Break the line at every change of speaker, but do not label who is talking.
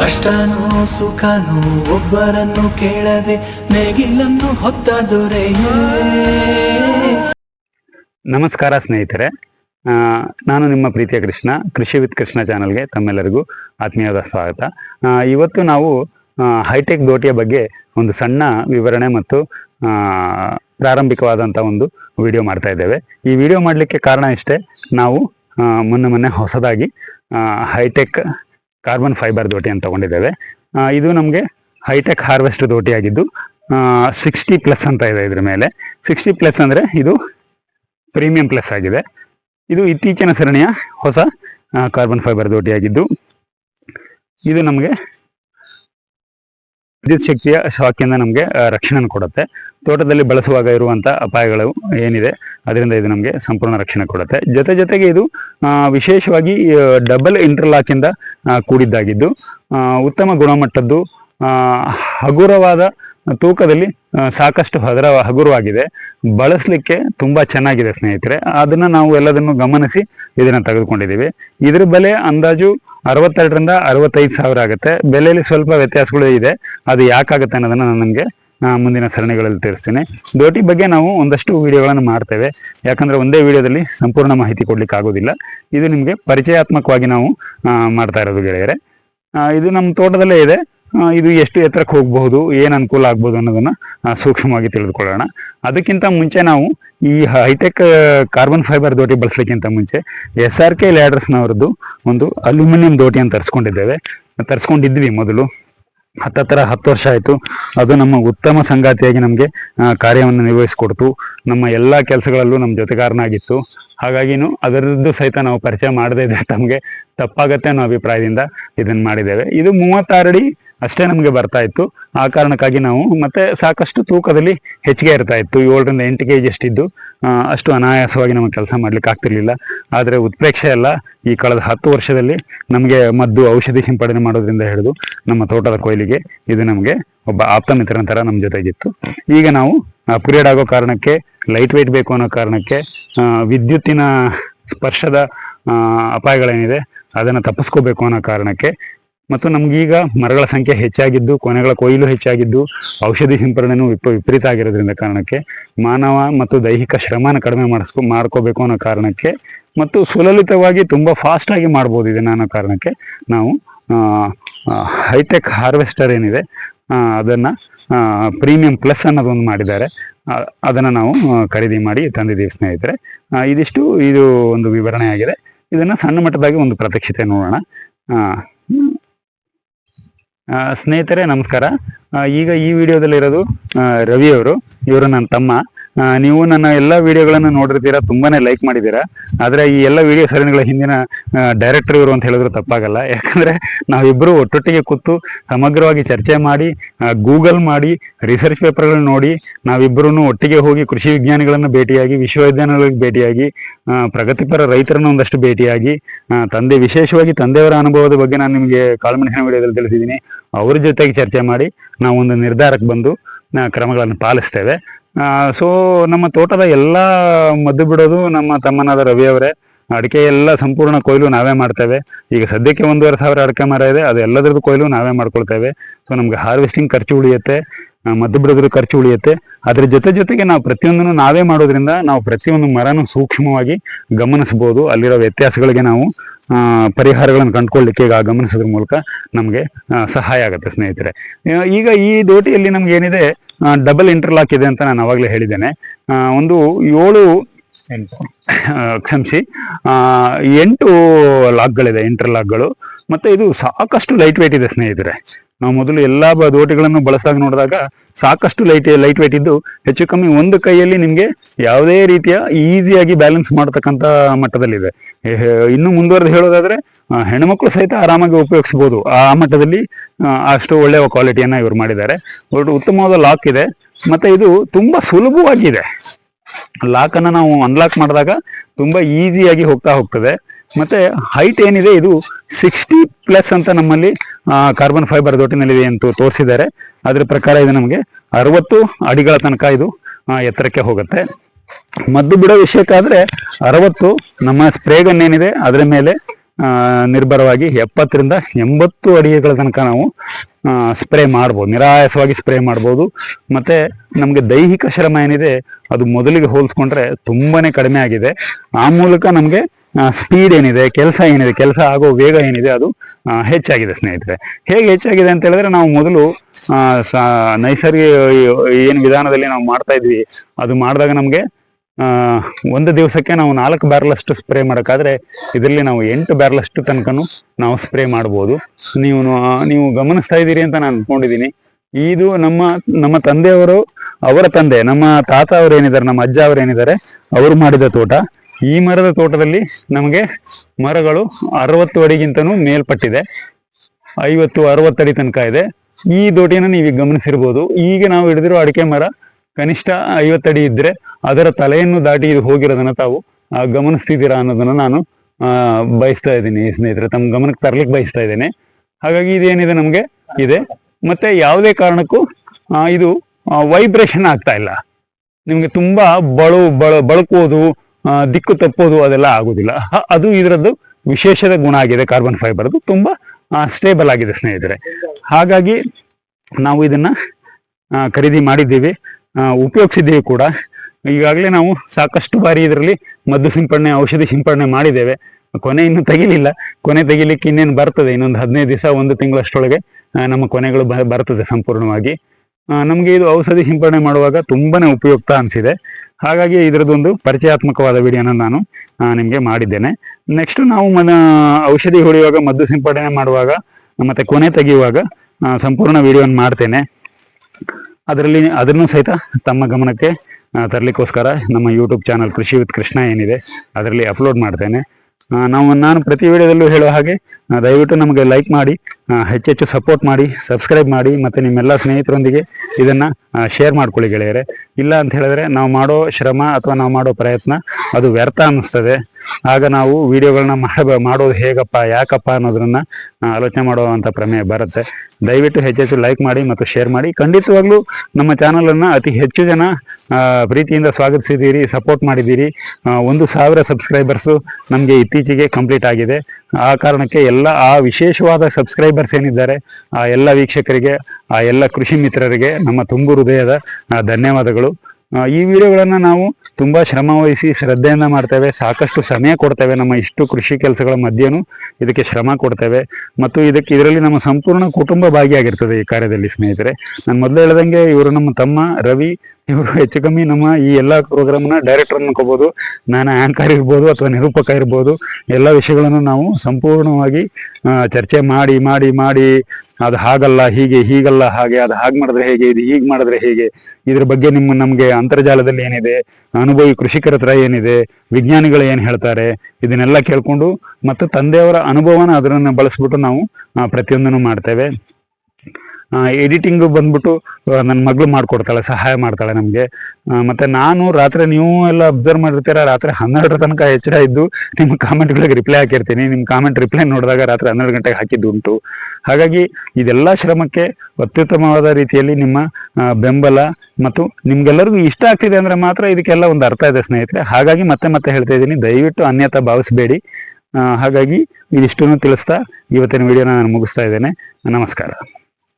ಕಷ್ಟನೋ ಸುಖನೋ ಒಬ್ಬರನ್ನು ಕೇಳದೆ ನೇಗಿಲನ್ನು ಹೊತ್ತ
ನಮಸ್ಕಾರ ಸ್ನೇಹಿತರೆ. ನಾನು ನಿಮ್ಮ ಪ್ರೀತಿಯ ಕೃಷ್ಣ, ಕೃಷಿ ವಿತ್ ಕೃಷ್ಣ ಚಾನಲ್ಗೆ ತಮ್ಮೆಲ್ಲರಿಗೂ ಆತ್ಮೀಯವಾದ ಸ್ವಾಗತ. ಇವತ್ತು ನಾವು ಹೈಟೆಕ್ ದೋಟಿಯ ಬಗ್ಗೆ ಒಂದು ಸಣ್ಣ ವಿವರಣೆ ಮತ್ತು ಪ್ರಾರಂಭಿಕವಾದಂಥ ಒಂದು ವಿಡಿಯೋ ಮಾಡ್ತಾ ಇದ್ದೇವೆ. ಈ ವಿಡಿಯೋ ಮಾಡಲಿಕ್ಕೆ ಕಾರಣ ಇಷ್ಟೇ, ನಾವು ಮೊನ್ನೆ ಮೊನ್ನೆ ಹೊಸದಾಗಿ ಹೈಟೆಕ್ ಕಾರ್ಬನ್ ಫೈಬರ್ ದೋಟಿ ಅಂತ ತಗೊಂಡಿದ್ದೇವೆ ಇದು ನಮಗೆ ಹೈಟೆಕ್ ಹಾರ್ವೆಸ್ಟ್ ದೋಟಿ ಆಗಿದ್ದು ಸಿಕ್ಸ್ಟಿ ಪ್ಲಸ್ ಅಂತ ಇದೆ ಇದ್ರ ಮೇಲೆ. ಸಿಕ್ಸ್ಟಿ ಪ್ಲಸ್ ಅಂದರೆ ಇದು ಪ್ರೀಮಿಯಂ ಪ್ಲಸ್ ಆಗಿದೆ. ಇದು ಇತ್ತೀಚಿನ ಸರಣಿಯ ಹೊಸ ಕಾರ್ಬನ್ ಫೈಬರ್ ದೋಟಿಯಾಗಿದ್ದು, ಇದು ನಮಗೆ ವಿದ್ಯುತ್ ಶಕ್ತಿಯ ಶಾಕಿಂದ ನಮಗೆ ರಕ್ಷಣೆ ಕೊಡುತ್ತೆ. ತೋಟದಲ್ಲಿ ಬಳಸುವಾಗ ಇರುವಂಥ ಅಪಾಯಗಳು ಏನಿದೆ, ಅದರಿಂದ ಇದು ನಮಗೆ ಸಂಪೂರ್ಣ ರಕ್ಷಣೆ ಕೊಡುತ್ತೆ. ಜೊತೆ ಜೊತೆಗೆ ಇದು ವಿಶೇಷವಾಗಿ ಡಬಲ್ ಇಂಟರ್ಲಾಕಿಂದ ಇಂದ ಕೂಡಿದ್ದಾಗಿದ್ದು ಉತ್ತಮ ಗುಣಮಟ್ಟದ್ದು ಹಗುರವಾದ ತೂಕದಲ್ಲಿ ಸಾಕಷ್ಟು ಹದರ, ಹಗುರವಾಗಿದೆ. ಬಳಸಲಿಕ್ಕೆ ತುಂಬಾ ಚೆನ್ನಾಗಿದೆ ಸ್ನೇಹಿತರೆ. ಅದನ್ನ ನಾವು ಎಲ್ಲದನ್ನು ಗಮನಿಸಿ ಇದನ್ನ ತೆಗೆದುಕೊಂಡಿದ್ದೀವಿ. ಇದರ ಬೆಲೆ ಅಂದಾಜು ಅರವತ್ತೆರಡರಿಂದ ಅರವತ್ತೈದು ಸಾವಿರ ಆಗುತ್ತೆ. ಬೆಲೆಯಲ್ಲಿ ಸ್ವಲ್ಪ ವ್ಯತ್ಯಾಸಗಳು ಇದೆ. ಅದು ಯಾಕಾಗುತ್ತೆ ಅನ್ನೋದನ್ನ ನಾನು ನಿಮಗೆ ಮುಂದಿನ ಸರಣಿಗಳಲ್ಲಿ ತಿಳಿಸ್ತೀನಿ ದೋಟಿ ಬಗ್ಗೆ ನಾವು ಒಂದಷ್ಟು ವಿಡಿಯೋಗಳನ್ನು ಮಾಡ್ತೇವೆ. ಯಾಕಂದ್ರೆ ಒಂದೇ ವಿಡಿಯೋದಲ್ಲಿ ಸಂಪೂರ್ಣ ಮಾಹಿತಿ ಕೊಡ್ಲಿಕ್ಕೆ ಆಗೋದಿಲ್ಲ. ಇದು ನಿಮಗೆ ಪರಿಚಯಾತ್ಮಕವಾಗಿ ನಾವು ಮಾಡ್ತಾ ಇರೋದು ಗೆಳೆಯರೆ. ಇದು ನಮ್ಮ ತೋಟದಲ್ಲೇ ಇದೆ. ಇದು ಎಷ್ಟು ಎತ್ತರಕ್ಕೆ ಹೋಗಬಹುದು, ಏನು ಅನುಕೂಲ ಆಗ್ಬೋದು ಅನ್ನೋದನ್ನ ಸೂಕ್ಷ್ಮವಾಗಿ ತಿಳಿದುಕೊಳ್ಳೋಣ. ಅದಕ್ಕಿಂತ ಮುಂಚೆ ನಾವು ಈ ಹೈಟೆಕ್ ಕಾರ್ಬನ್ ಫೈಬರ್ ದೋಟಿ ಬಳಸಲಿಕ್ಕಿಂತ ಮುಂಚೆ ಎಸ್ ಆರ್ ಕೆ ಲ್ಯಾಡರ್ಸ್ನವ್ರದ್ದು ಒಂದು ಅಲ್ಯೂಮಿನಿಯಂ ದೋಟಿಯನ್ನು ತರಿಸ್ಕೊಂಡಿದ್ದೇವೆ. ತರಿಸ್ಕೊಂಡಿದ್ವಿ ಮೊದಲು. ಹತ್ತತ್ರ ಹತ್ತು ವರ್ಷ ಆಯಿತು. ಅದು ನಮ್ಮ ಉತ್ತಮ ಸಂಗಾತಿಯಾಗಿ ನಮಗೆ ಕಾರ್ಯವನ್ನು ನಿರ್ವಹಿಸಿಕೊಡ್ತು. ನಮ್ಮ ಎಲ್ಲ ಕೆಲಸಗಳಲ್ಲೂ ನಮ್ಮ ಜೊತೆಗಾರನಾಗಿತ್ತು. ಹಾಗಾಗಿನೂ ಅದರದ್ದು ಸಹಿತ ನಾವು ಪರಿಚಯ ಮಾಡದೇ ಇದ್ರೆ ತಮಗೆ ತಪ್ಪಾಗತ್ತೆ ಅನ್ನೋ ಅಭಿಪ್ರಾಯದಿಂದ ಇದನ್ನು ಮಾಡಿದ್ದೇವೆ. ಇದು ಮೂವತ್ತಾರು ಅಡಿ ಅಷ್ಟೇ ನಮಗೆ ಬರ್ತಾ ಇತ್ತು. ಆ ಕಾರಣಕ್ಕಾಗಿ ನಾವು ಮತ್ತೆ ಸಾಕಷ್ಟು ತೂಕದಲ್ಲಿ ಹೆಚ್ಚಿಗೆ ಇರ್ತಾ ಇತ್ತು. ಏಳರಿಂದ ಎಂಟು ಕೆ ಜಿ ಅಷ್ಟಿದ್ದು ಅಷ್ಟು ಅನಾಯಾಸವಾಗಿ ನಮಗೆ ಕೆಲಸ ಮಾಡ್ಲಿಕ್ಕೆ ಆಗ್ತಿರ್ಲಿಲ್ಲ. ಆದರೆ ಉತ್ಪ್ರೇಕ್ಷೆ ಎಲ್ಲ ಈ ಕಳೆದ ಹತ್ತು ವರ್ಷದಲ್ಲಿ ನಮಗೆ ಮದ್ದು ಔಷಧಿ ಸಿಂಪಡಣೆ ಮಾಡೋದ್ರಿಂದ ಹಿಡಿದು ನಮ್ಮ ತೋಟದ ಕೊಯ್ಲಿಗೆ ಇದು ನಮಗೆ ಒಬ್ಬ ಆಪ್ತ ಮಿತ್ರನ ಥರ ನಮ್ಮ ಜೊತೆಗಿತ್ತು. ಈಗ ನಾವು ಪೀರಿಯಡ್ ಆಗೋ ಕಾರಣಕ್ಕೆ, ಲೈಟ್ ವೆಯ್ಟ್ ಬೇಕು ಅನ್ನೋ ಕಾರಣಕ್ಕೆ ವಿದ್ಯುತ್ತಿನ ಸ್ಪರ್ಶದ ಅಪಾಯಗಳೇನಿದೆ, ಅದನ್ನು ತಪ್ಪಿಸ್ಕೋಬೇಕು ಅನ್ನೋ ಕಾರಣಕ್ಕೆ ಮತ್ತು ನಮ್ಗೀಗ ಮರಗಳ ಸಂಖ್ಯೆ ಹೆಚ್ಚಾಗಿದ್ದು, ಕೊನೆಗಳ ಕೊಯ್ಲು ಹೆಚ್ಚಾಗಿದ್ದು, ಔಷಧಿ ಸಿಂಪರಣೆನೂ ವಿಪ, ವಿಪರೀತ ಆಗಿರೋದ್ರಿಂದ ಕಾರಣಕ್ಕೆ ಮಾನವ ಮತ್ತು ದೈಹಿಕ ಶ್ರಮನ ಕಡಿಮೆ ಮಾಡಿಸ್ಕೊ, ಮಾಡ್ಕೋಬೇಕು ಅನ್ನೋ ಕಾರಣಕ್ಕೆ ಮತ್ತು ಸುಲಲಿತವಾಗಿ ತುಂಬ ಫಾಸ್ಟಾಗಿ ಮಾಡ್ಬೋದು ಇದನ್ನು ಅನ್ನೋ ಕಾರಣಕ್ಕೆ ನಾವು ಹೈಟೆಕ್ ಹಾರ್ವೆಸ್ಟರ್ ಏನಿದೆ ಅದನ್ನು ಪ್ರೀಮಿಯಂ ಪ್ಲಸ್ ಅನ್ನೋದೊಂದು ಮಾಡಿದ್ದಾರೆ. ಅದನ್ನು ನಾವು ಖರೀದಿ ಮಾಡಿ ತಂದಿದ್ದೀವಿ ಸ್ನೇಹಿತರೆ. ಇದಿಷ್ಟು, ಇದು ಒಂದು ವಿವರಣೆ ಆಗಿದೆ ಇದನ್ನ ಸಣ್ಣ ಮಟ್ಟದಾಗಿ ಒಂದು ಪ್ರತ್ಯಕ್ಷತೆ ನೋಡೋಣ. ಸ್ನೇಹಿತರೆ ನಮಸ್ಕಾರ. ಈಗ ಈ ವಿಡಿಯೋದಲ್ಲಿರೋದು ರವಿಯವರು ಇವರು ನನ್ನ ತಮ್ಮ. ನೀವು ನನ್ನ ಎಲ್ಲ ವಿಡಿಯೋಗಳನ್ನು ನೋಡಿರ್ತೀರಾ, ತುಂಬಾನೇ ಲೈಕ್ ಮಾಡಿದ್ದೀರಾ. ಆದರೆ ಈ ಎಲ್ಲ ವಿಡಿಯೋ ಸರಣಿಗಳ ಹಿಂದಿನ ಡೈರೆಕ್ಟರ್ ಇವರು ಅಂತ ಹೇಳಿದ್ರು ತಪ್ಪಾಗಲ್ಲ. ಯಾಕಂದ್ರೆ ನಾವಿಬ್ಬರು ಒಟ್ಟೊಟ್ಟಿಗೆ ಕೂತು ಸಮಗ್ರವಾಗಿ ಚರ್ಚೆ ಮಾಡಿ ಗೂಗಲ್ ಮಾಡಿ ರಿಸರ್ಚ್ ಪೇಪರ್ಗಳನ್ನ ನೋಡಿ ನಾವಿಬ್ಬರೂ ಒಟ್ಟಿಗೆ ಹೋಗಿ ಕೃಷಿ ವಿಜ್ಞಾನಿಗಳನ್ನು ಭೇಟಿಯಾಗಿ ವಿಶ್ವವಿದ್ಯಾನಿಲಯಗಳಿಗೆ ಭೇಟಿಯಾಗಿ ಪ್ರಗತಿಪರ ರೈತರನ್ನು ಒಂದಷ್ಟು ಭೇಟಿಯಾಗಿ ತಂದೆ, ವಿಶೇಷವಾಗಿ ತಂದೆಯವರ ಅನುಭವದ ಬಗ್ಗೆ ನಾನು ನಿಮಗೆ ಕಾಳುಮೆಣಸಿನ ವಿಡಿಯೋದಲ್ಲಿ ತಿಳಿಸಿದ್ದೀನಿ ಅವ್ರ ಜೊತೆಗೆ ಚರ್ಚೆ ಮಾಡಿ ನಾವು ಒಂದು ನಿರ್ಧಾರಕ್ಕೆ ಬಂದು ಕ್ರಮಗಳನ್ನು ಪಾಲಿಸ್ತೇವೆ. ಸೊ ನಮ್ಮ ತೋಟದ ಎಲ್ಲ ಮದ್ದು ಬಿಡೋದು ನಮ್ಮ ತಮ್ಮನಾದ ರವಿ ಅವರೇ. ಅಡಿಕೆ ಎಲ್ಲ ಸಂಪೂರ್ಣ ಕೊಯ್ಲು ನಾವೇ ಮಾಡ್ತೇವೆ. ಈಗ ಸದ್ಯಕ್ಕೆ ಒಂದೂವರೆ ಸಾವಿರ ಅಡಿಕೆ ಮರ ಇದೆ. ಅದು ಎಲ್ಲದ್ರದ್ದು ಕೊಯ್ಲು ನಾವೇ ಮಾಡ್ಕೊಳ್ತೇವೆ. ಸೊ ನಮ್ಗೆ ಹಾರ್ವೆಸ್ಟಿಂಗ್ ಖರ್ಚು ಉಳಿಯುತ್ತೆ. ಮದ್ದು ಬಿಡೋದ್ರ ಖರ್ಚು ಉಳಿಯುತ್ತೆ. ಅದ್ರ ಜೊತೆ ಜೊತೆಗೆ ನಾವು ಪ್ರತಿಯೊಂದನ್ನು ನಾವೇ ಮಾಡೋದ್ರಿಂದ ನಾವು ಪ್ರತಿಯೊಂದು ಮರನೂ ಸೂಕ್ಷ್ಮವಾಗಿ ಗಮನಿಸ್ಬೋದು. ಅಲ್ಲಿರೋ ವ್ಯತ್ಯಾಸಗಳಿಗೆ ನಾವು ಪರಿಹಾರಗಳನ್ನು ಕಂಡುಕೊಳ್ಳಿಕ್ಕೆ ಈಗ ಗಮನಿಸೋದ್ರ ಮೂಲಕ ನಮಗೆ ಸಹಾಯ ಆಗುತ್ತೆ ಸ್ನೇಹಿತರೆ. ಈಗ ಈ ದೋಟಿಯಲ್ಲಿ ನಮ್ಗೆ ಏನಿದೆ ಡಬಲ್ ಇಂಟರ್ಲಾಕ್ ಇದೆ ಅಂತ ನಾನು ಅವಾಗಲೇ ಹೇಳಿದ್ದೇನೆ. ಆ, ಒಂದು ಏಳು ಕ್ಷಮಿಸಿ ಆ, ಎಂಟು ಲಾಕ್ಗಳಿದೆ ಇಂಟರ್ಲಾಕ್ಗಳು ಮತ್ತೆ ಇದು ಸಾಕಷ್ಟು ಲೈಟ್ ವೇಟ್ ಇದೆ ಸ್ನೇಹಿತರೆ. ನಾವು ಮೊದಲು ಎಲ್ಲಾ ದೋಟಿಗಳನ್ನು ಬಳಸಾಗ ನೋಡಿದಾಗ ಸಾಕಷ್ಟು ಲೈಟ್ ಲೈಟ್ ವೇಟ್ ಇದ್ದು ಹೆಚ್ಚು ಕಮ್ಮಿ ಒಂದು ಕೈಯಲ್ಲಿ ನಿಮಗೆ ಯಾವುದೇ ರೀತಿಯ ಈಸಿಯಾಗಿ ಬ್ಯಾಲೆನ್ಸ್ ಮಾಡತಕ್ಕಂಥ ಮಟ್ಟದಲ್ಲಿದೆ. ಇನ್ನೂ ಮುಂದುವರೆದು ಹೇಳೋದಾದ್ರೆ ಹೆಣ್ಮಕ್ಳು ಸಹಿತ ಆರಾಮಾಗಿ ಉಪಯೋಗಿಸ್ಬೋದು. ಆ ಮಟ್ಟದಲ್ಲಿ ಅಷ್ಟು ಒಳ್ಳೆಯ ಕ್ವಾಲಿಟಿಯನ್ನ ಇವರು ಮಾಡಿದ್ದಾರೆ. ಒಟ್ಟು ಉತ್ತಮವಾದ ಲಾಕ್ ಇದೆ. ಮತ್ತೆ ಇದು ತುಂಬಾ ಸುಲಭವಾಗಿದೆ. ಲಾಕ್ ಅನ್ನ ನಾವು ಅನ್ಲಾಕ್ ಮಾಡಿದಾಗ ತುಂಬಾ ಈಸಿಯಾಗಿ ಹೋಗ್ತಾ ಹೋಗ್ತದೆ. ಮತ್ತೆ ಹೈಟ್ ಏನಿದೆ, ಇದು ಸಿಕ್ಸ್ಟಿ ಪ್ಲಸ್ ಅಂತ ನಮ್ಮಲ್ಲಿ ಕಾರ್ಬನ್ ಫೈಬರ್ ದೊಟ್ಟಿನಲ್ಲಿದೆ ಅಂತ ತೋರಿಸಿದ್ದಾರೆ. ಅದ್ರ ಪ್ರಕಾರ ಇದು ನಮಗೆ ಅರವತ್ತು ಅಡಿಗಳ ತನಕ ಇದು ಎತ್ತರಕ್ಕೆ ಹೋಗುತ್ತೆ. ಮದ್ದು ಬಿಡೋ ವಿಷಯಕ್ಕಾದ್ರೆ ಅರವತ್ತು, ನಮ್ಮ ಸ್ಪ್ರೇಗನ್ ಏನಿದೆ ಅದರ ಮೇಲೆ ನಿರ್ಭರವಾಗಿ ಎಪ್ಪತ್ತರಿಂದ ಎಂಬತ್ತು ಅಡಿಗಳ ತನಕ ನಾವು ಸ್ಪ್ರೇ ಮಾಡ್ಬೋದು. ನಿರಾಯಾಸವಾಗಿ ಸ್ಪ್ರೇ ಮಾಡ್ಬೋದು. ಮತ್ತೆ ನಮಗೆ ದೈಹಿಕ ಶ್ರಮ ಏನಿದೆ, ಅದು ಮೊದಲಿಗೆ ಹೋಲಿಸ್ಕೊಂಡ್ರೆ ತುಂಬಾನೇ ಕಡಿಮೆ ಆಗಿದೆ. ಆ ಮೂಲಕ ನಮಗೆ ಸ್ಪೀಡ್ ಏನಿದೆ, ಕೆಲಸ ಏನಿದೆ, ಕೆಲಸ ಆಗೋ ವೇಗ ಏನಿದೆ ಅದು ಹೆಚ್ಚಾಗಿದೆ ಸ್ನೇಹಿತರೆ. ಹೇಗೆ ಹೆಚ್ಚಾಗಿದೆ ಅಂತ ಹೇಳಿದ್ರೆ ನಾವು ಮೊದಲು ನೈಸರ್ಗಿಕ ಏನು ವಿಧಾನದಲ್ಲಿ ನಾವು ಮಾಡ್ತಾ ಇದ್ವಿ. ಅದು ಮಾಡಿದಾಗ ನಮಗೆ ಒಂದು ದಿವಸಕ್ಕೆ ನಾವು ನಾಲ್ಕು ಬ್ಯಾರಲಷ್ಟು ಸ್ಪ್ರೇ ಮಾಡೋಕ್ಕಾದ್ರೆ ಇದರಲ್ಲಿ ನಾವು ಎಂಟು ಬ್ಯಾರಲಷ್ಟು ತನಕನೂ ನಾವು ಸ್ಪ್ರೇ ಮಾಡ್ಬೋದು. ನೀವು ನೀವು ಗಮನಿಸ್ತಾ ಇದ್ದೀರಿ ಅಂತ ನಾನು ಅಂದ್ಕೊಂಡಿದ್ದೀನಿ. ಇದು ನಮ್ಮ ನಮ್ಮ ತಂದೆಯವರು, ಅವರ ತಂದೆ, ನಮ್ಮ ತಾತ ಅವರು ಏನಿದ್ದಾರೆ, ನಮ್ಮ ಅಜ್ಜ ಅವರು ಏನಿದ್ದಾರೆ, ಅವರು ಮಾಡಿದ ತೋಟ. ಈ ಮರದ ತೋಟದಲ್ಲಿ ನಮಗೆ ಮರಗಳು ಅರವತ್ತು ಅಡಿಗಿಂತನೂ ಮೇಲ್ಪಟ್ಟಿದೆ. ಐವತ್ತು ಅಡಿ ತನಕ ಇದೆ. ಈ ದೋಟಿಯನ್ನು ನೀವು ಗಮನಿಸಿರ್ಬೋದು. ಈಗ ನಾವು ಹಿಡಿದಿರೋ ಅಡಿಕೆ ಮರ ಕನಿಷ್ಠ ಐವತ್ತಡಿ ಇದ್ರೆ ಅದರ ತಲೆಯನ್ನು ದಾಟಿ ಇದು ಹೋಗಿರೋದನ್ನ ತಾವು ಗಮನಿಸ್ತಿದ್ದೀರಾ ಅನ್ನೋದನ್ನ ನಾನು ಬಯಸ್ತಾ ಇದ್ದೀನಿ ಸ್ನೇಹಿತರೆ. ತಮ್ಮ ಗಮನಕ್ಕೆ ತರಲಿಕ್ಕೆ ಬಯಸ್ತಾ ಇದ್ದೇನೆ. ಹಾಗಾಗಿ ಇದೇನಿದೆ ನಮಗೆ? ಇದೆ. ಮತ್ತೆ ಯಾವುದೇ ಕಾರಣಕ್ಕೂ ಇದು ವೈಬ್ರೇಷನ್ ಆಗ್ತಾ ಇಲ್ಲ. ನಿಮಗೆ ತುಂಬಾ ಬಳು, ಬಳ, ಬಳಕೋದು ದಿಕ್ಕು ತಪ್ಪೋದು ಅದೆಲ್ಲ ಆಗೋದಿಲ್ಲ. ಅದು ಇದರದ್ದು ವಿಶೇಷದ ಗುಣ ಆಗಿದೆ ಕಾರ್ಬನ್ ಫೈಬರ್ದು ತುಂಬಾ ಸ್ಟೇಬಲ್ ಆಗಿದೆ ಸ್ನೇಹಿತರೆ. ಹಾಗಾಗಿ ನಾವು ಇದನ್ನ ಖರೀದಿ ಮಾಡಿದ್ದೀವಿ. ಉಪಯೋಗಿಸಿದ್ದೀವಿ ಕೂಡ. ಈಗಾಗಲೇ ನಾವು ಸಾಕಷ್ಟು ಬಾರಿ ಇದರಲ್ಲಿ ಮದ್ದು ಸಿಂಪಡಣೆ, ಔಷಧಿ ಸಿಂಪಡಣೆ ಮಾಡಿದ್ದೇವೆ. ಕೊನೆ ಇನ್ನೂ ತೆಗಿಲಿಲ್ಲ. ಕೊನೆ ತೆಗಿಲಿಕ್ಕೆ ಇನ್ನೇನು ಬರ್ತದೆ? ಇನ್ನೊಂದು ಹದಿನೈದು ದಿವಸ, ಒಂದು ತಿಂಗಳಷ್ಟೊಳಗೆ ನಮ್ಮ ಕೊನೆಗಳು ಬರ್ತದೆ ಸಂಪೂರ್ಣವಾಗಿ. ನಮಗೆ ಇದು ಔಷಧಿ ಸಿಂಪಡಣೆ ಮಾಡುವಾಗ ತುಂಬಾನೇ ಉಪಯುಕ್ತ ಅನಿಸಿದೆ. ಹಾಗಾಗಿ ಇದರದೊಂದು ಪರಿಚಯಾತ್ಮಕವಾದ ವಿಡಿಯೋನ ನಾನು ನಿಮಗೆ ಮಾಡಿದ್ದೇನೆ. ನೆಕ್ಸ್ಟ್ ನಾವು ಮನ, ಔಷಧಿ ಹೊಡೆಯುವಾಗ, ಮದ್ದು ಸಿಂಪಡಣೆ ಮಾಡುವಾಗ, ಮತ್ತೆ ಕೊನೆ ತೆಗೆಯುವಾಗ ಸಂಪೂರ್ಣ ವಿಡಿಯೋನ ಮಾಡ್ತೇನೆ. ಅದರಲ್ಲಿ, ಅದನ್ನು ಸಹಿತ ತಮ್ಮ ಗಮನಕ್ಕೆ ತರಲಿಕ್ಕೋಸ್ಕರ ನಮ್ಮ YouTube channel Krishi with Krishna ಏನಿದೆ, ಅದರಲ್ಲಿ ಅಪ್ಲೋಡ್ ಮಾಡ್ತೇನೆ. ನಾವು ನಾನು ಪ್ರತಿ ವಿಡಿಯೋದಲ್ಲೂ ಹೇಳೋ ಹಾಗೆ ದಯವಿಟ್ಟು ನಮಗೆ ಲೈಕ್ ಮಾಡಿ ಹೆಚ್ಚೆಚ್ಚು ಸಪೋರ್ಟ್ ಮಾಡಿ ಸಬ್ಸ್ಕ್ರೈಬ್ ಮಾಡಿ, ಮತ್ತು ನಿಮ್ಮೆಲ್ಲ ಸ್ನೇಹಿತರೊಂದಿಗೆ ಇದನ್ನು ಶೇರ್ ಮಾಡ್ಕೊಳ್ಳಿ ಗೆಳೆಯರೆ. ಇಲ್ಲ ಅಂತ ಹೇಳಿದ್ರೆ ನಾವು ಮಾಡೋ ಶ್ರಮ ಅಥವಾ ನಾವು ಮಾಡೋ ಪ್ರಯತ್ನ ಅದು ವ್ಯರ್ಥ ಅನ್ನಿಸ್ತದೆ. ಆಗ ನಾವು ವಿಡಿಯೋಗಳನ್ನ ಮಾಡ, ಮಾಡೋದು ಹೇಗಪ್ಪ, ಯಾಕಪ್ಪ ಅನ್ನೋದನ್ನ ಆಲೋಚನೆ ಮಾಡುವಂಥ ಪ್ರಮೇಯ ಬರುತ್ತೆ. ದಯವಿಟ್ಟು ಹೆಚ್ಚೆಚ್ಚು ಲೈಕ್ ಮಾಡಿ ಮತ್ತು ಶೇರ್ ಮಾಡಿ. ಖಂಡಿತವಾಗ್ಲೂ ನಮ್ಮ ಚಾನಲನ್ನು ಅತಿ ಹೆಚ್ಚು ಜನ ಪ್ರೀತಿಯಿಂದ ಸ್ವಾಗತಿಸಿದ್ದೀರಿ ಸಪೋರ್ಟ್ ಮಾಡಿದ್ದೀರಿ. ಒಂದು ಸಾವಿರ ಸಬ್ಸ್ಕ್ರೈಬರ್ಸು ನಮಗೆ ಇತ್ತೀಚೆಗೆ ಕಂಪ್ಲೀಟ್ ಆಗಿದೆ. ಆ ಕಾರಣಕ್ಕೆ ಎಲ್ಲ, ಆ ವಿಶೇಷವಾದ ಸಬ್ಸ್ಕ್ರೈಬರ್ಸ್ ಏನಿದ್ದಾರೆ, ಆ ಎಲ್ಲ ವೀಕ್ಷಕರಿಗೆ, ಆ ಎಲ್ಲ ಕೃಷಿ ಮಿತ್ರರಿಗೆ ನಮ್ಮ ತುಂಬು ಹೃದಯದ ಧನ್ಯವಾದಗಳು. ಈ ವಿಡಿಯೋಗಳನ್ನು ನಾವು ತುಂಬಾ ಶ್ರಮವಹಿಸಿ ಶ್ರದ್ಧೆಯಿಂದ ಮಾಡ್ತೇವೆ. ಸಾಕಷ್ಟು ಸಮಯ ಕೊಡ್ತೇವೆ ನಮ್ಮ ಇಷ್ಟು ಕೃಷಿ ಕೆಲಸಗಳ ಮಧ್ಯೆನೂ. ಇದಕ್ಕೆ ಶ್ರಮ ಕೊಡ್ತೇವೆ. ಮತ್ತು ಇದಕ್ಕೆ, ಇದರಲ್ಲಿ ನಮ್ಮ ಸಂಪೂರ್ಣ ಕುಟುಂಬ ಭಾಗಿಯಾಗಿರ್ತದೆ ಈ ಕಾರ್ಯದಲ್ಲಿ ಸ್ನೇಹಿತರೆ. ನಾನು ಮೊದಲು ಹೇಳ್ದಂಗೆ ಇವರು ನಮ್ಮ ತಮ್ಮ ರವಿ ಇವರು ಹೆಚ್ಚು ಕಮ್ಮಿ ನಮ್ಮ ಈ ಎಲ್ಲ ಪ್ರೋಗ್ರಾಮ್ನ ಡೈರೆಕ್ಟರ್ ಅನ್ಕೋಬಹುದು ನಾನು ಆಂಕರ್ ಇರ್ಬೋದು ಅಥವಾ ನಿರೂಪಕ ಇರ್ಬೋದು, ಎಲ್ಲ ವಿಷಯಗಳನ್ನು ನಾವು ಸಂಪೂರ್ಣವಾಗಿ ಚರ್ಚೆ ಮಾಡಿ ಮಾಡಿ ಮಾಡಿ, ಅದು ಹಾಗಲ್ಲ, ಹೀಗೆ, ಹೀಗಲ್ಲ, ಹಾಗೆ, ಅದು ಹಾಗೆ ಮಾಡಿದ್ರೆ ಹೇಗೆ, ಇದು ಹೀಗೆ ಮಾಡಿದ್ರೆ ಹೇಗೆ, ಇದ್ರ ಬಗ್ಗೆ ನಿಮ್ಮ, ನಮಗೆ ಅಂತರ್ಜಾಲದಲ್ಲಿ ಏನಿದೆ, ಅನುಭವಿ ಕೃಷಿಕರ ಹತ್ರ ಏನಿದೆ, ವಿಜ್ಞಾನಿಗಳು ಏನು ಹೇಳ್ತಾರೆ, ಇದನ್ನೆಲ್ಲ ಕೇಳ್ಕೊಂಡು ಮತ್ತು ತಂದೆಯವರ ಅನುಭವನ ಅದನ್ನು ಬಳಸ್ಬಿಟ್ಟು ನಾವು ಪ್ರತಿಯೊಂದನ್ನು ಮಾಡ್ತೇವೆ. ಎಡಿಟಿಂಗ್ ಬಂದ್ಬಿಟ್ಟು ನನ್ನ ಮಗಳು ಮಾಡ್ಕೊಡ್ತಾಳೆ, ಸಹಾಯ ಮಾಡ್ತಾಳೆ ನಮಗೆ. ಮತ್ತೆ ನಾನು ರಾತ್ರಿ ನೀವು ಎಲ್ಲ ಅಬ್ಸರ್ವ್ ಮಾಡಿರ್ತೀರ, ರಾತ್ರಿ ಹನ್ನೆರಡರ ತನಕ ಎಚ್ಚರ ಇದ್ದು ನಿಮ್ಮ ಕಾಮೆಂಟ್ಗಳಿಗೆ ರಿಪ್ಲೈ ಹಾಕಿರ್ತೀನಿ. ನಿಮ್ಮ ಕಾಮೆಂಟ್ ರಿಪ್ಲೈ ನೋಡಿದಾಗ ರಾತ್ರಿ ಹನ್ನೆರಡು ಗಂಟೆಗೆ ಹಾಕಿದ್ದು ಉಂಟು. ಹಾಗಾಗಿ ಇದೆಲ್ಲ ಶ್ರಮಕ್ಕೆ ಅತ್ಯುತ್ತಮವಾದ ರೀತಿಯಲ್ಲಿ ನಿಮ್ಮ ಬೆಂಬಲ ಮತ್ತು ನಿಮ್ಗೆಲ್ಲರಿಗೂ ಇಷ್ಟ ಆಗ್ತಿದೆ ಅಂದ್ರೆ ಮಾತ್ರ ಇದಕ್ಕೆಲ್ಲ ಒಂದು ಅರ್ಥ ಇದೆ ಸ್ನೇಹಿತರೆ. ಹಾಗಾಗಿ ಮತ್ತೆ ಮತ್ತೆ ಹೇಳ್ತಾ ಇದ್ದೀನಿ. ದಯವಿಟ್ಟು ಅನ್ಯತಾ ಭಾವಿಸಬೇಡಿ. ಹಾಗಾಗಿ ಇದಿಷ್ಟನ್ನು ತಿಳಿಸ್ತಾ ಇವತ್ತಿನ ವಿಡಿಯೋನ ನಾನು ಮುಗಿಸ್ತಾ ಇದ್ದೇನೆ. ನಮಸ್ಕಾರ.